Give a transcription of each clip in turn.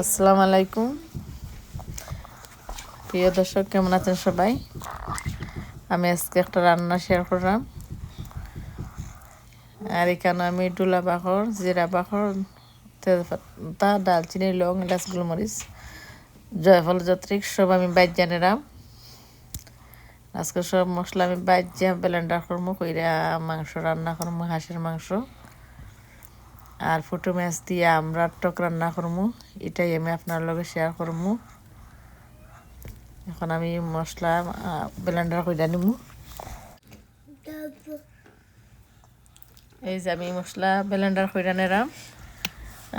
আসসালামু আলাইকুম। প্রিয় দর্শক, কেমন আছেন সবাই? আমি আজকে একটা রান্না শেয়ার করলাম। আর এখানে আমি ডুলা বাখর জিরা বাখর তেজপাতা, ডালচিনি, লং এলাচ, গোলমরিচ, জয়ফল, যত্রিক, সব আমি বাইর জানেরাম আজকে সব মশলা আমি বাইর যা ব্লেন্ডার করব, কইরা মাংস রান্না করব, হাঁসের মাংস। আর ফুটো মাছ দিয়ে আমরা টক রান্না করব এটাই আমি আপনার লগে শেয়ার করব এখন আমি মশলা ব্লেন্ডার করে নিব এই যে আমি মশলা ব্লেন্ডার করে নিলাম।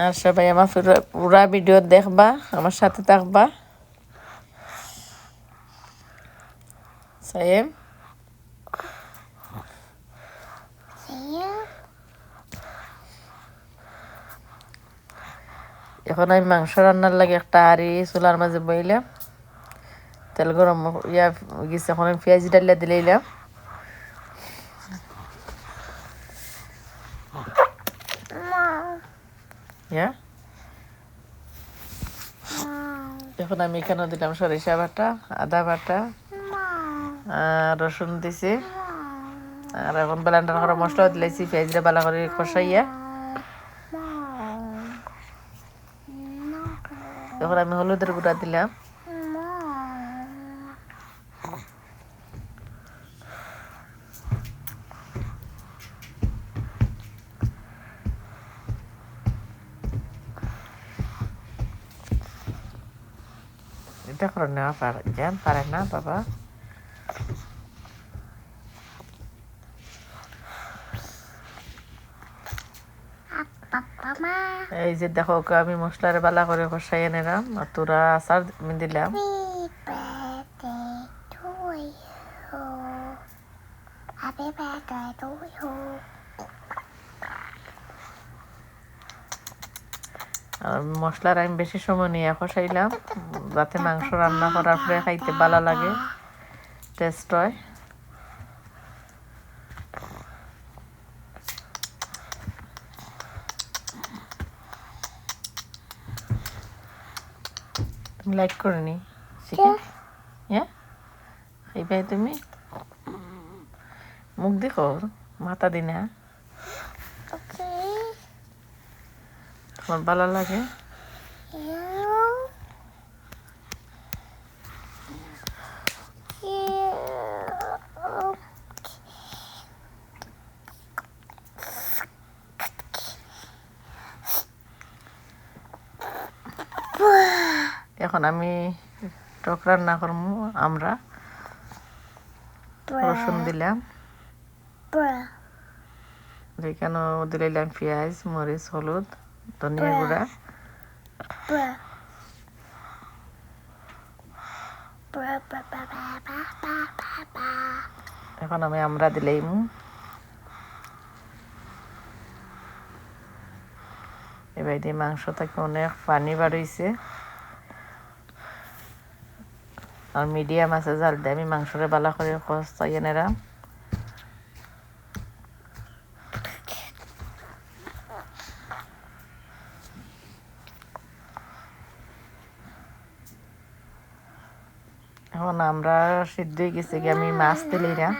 আর সবাই আমার পুরা- ভিডিও দেখবা, আমার সাথে থাকবা। সাইম? এখন আমি মাংস রান্নার লাগে একটা হাঁড়ি চুলার মাঝে বইলাম। তেল গরম ইয়া গেছে, এখন আমি পেঁয়াজ ডালিয়া দিলাম ইয়া? এখন আমি এখানে দিলাম সরিষা বাটা, আদা বাটা রসুন দিছি। আর এখন ব্লেন্ডার করা মশলা দিলাইছি, পেঁয়াজটা বালা করে কষাইয়া। এখন আমি হলুদের গুঁড়া দিলাম। এটা করে নেওয়া পারে জ্ঞান পারে না বাবা। এই যে দেখো আমি মশলার বালা করে কষাই নিলাম আর তোরা আচার দিলাম। মশলার আমি বেশি সময় নিয়ে কষাইলাম, যাতে মাংস রান্না করার পরে খাইতে ভালো লাগে টেস্ট হয়। তুমি লাইক করে নি চিকেন হ্যাঁ খাইবাই তুমি মুখ দেখো মাথা দি না Okay. তোমার ভালো লাগে এখন আমি টক রান্না করব আমরা। রসুন দিলাম. এখানে দিলাম পেঁয়াজ মরিচ হলুদ ধনিয়া গুঁড়া. এখন আমি আমরা দিলাম এবার দিয়ে মাংস থেকে অনেক পানি বাড়ইছে। আর মিডিয়াম আছে জাল দিয়ে। আমি মাংসরে বালা করে কষাইয়ে নেরাম এখন আমরা সিদ্ধ হয়ে গেছে আমি মাছ দিলাম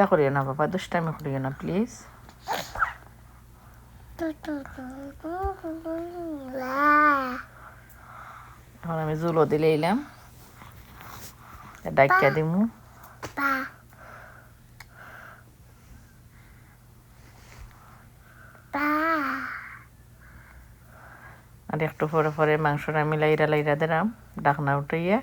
এটা করিও না বাবা দুষ্টামি করিও না প্লিজ. এখন আমি জুলো দিলে এলাম। ডাকিয়া দিমু. আর একটু পরে পরে মাংসটা আমি লাইরা লাইরা দিলাম ডাকনা উঠাইয়া।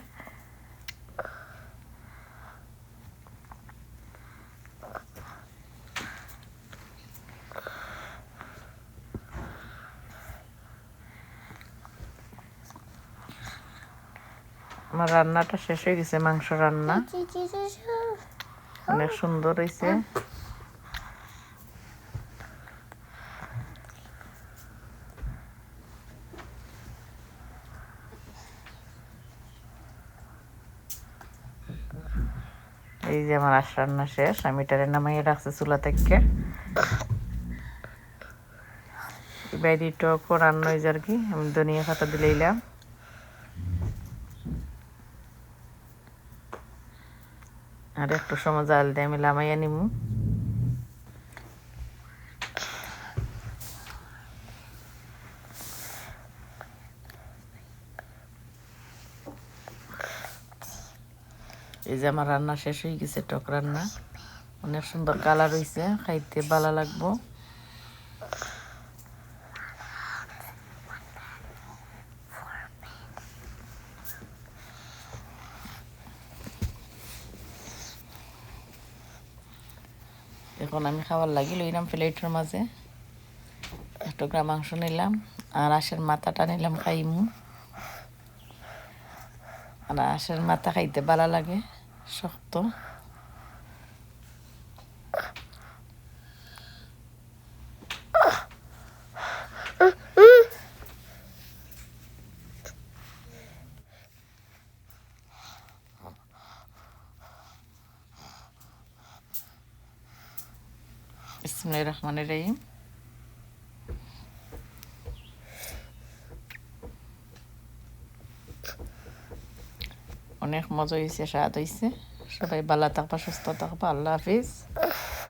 আমার রান্নাটা শেষ হয়ে গেছে মাংস রান্না. অনেক সুন্দর হয়েছে। এই যে আমার আশ রান্না শেষ আমি এটারে নামাইয়ে রাখছি চুলা থেকে। বাইরে টক রান্না হয়েছে আর কি? আমি ধনিয়া পাতা দিলাম আর একটু সময় জাল দিয়ে আমি লামাইয়া নিমু। এই যে আমার রান্না শেষ হয়ে গেছে, টক রান্না। অনেক সুন্দর কালার হয়েছে খাইতে ভালো লাগবো। এখন আমি খাবার লাগি লইলাম প্লেটের মাঝে। একটু গ্রাম মাংস নিলাম, আর আশের মাথাটা নিলাম খাইমু। আর আশের মাথা খাইতে ভালো লাগে, শক্ত। বিসমুল্লাহ অনেক মজা হয়েছে স্বাদ হয়েছে সবাই ভালো থাকবা সুস্থ থাকবা। আল্লাহ হাফিজ।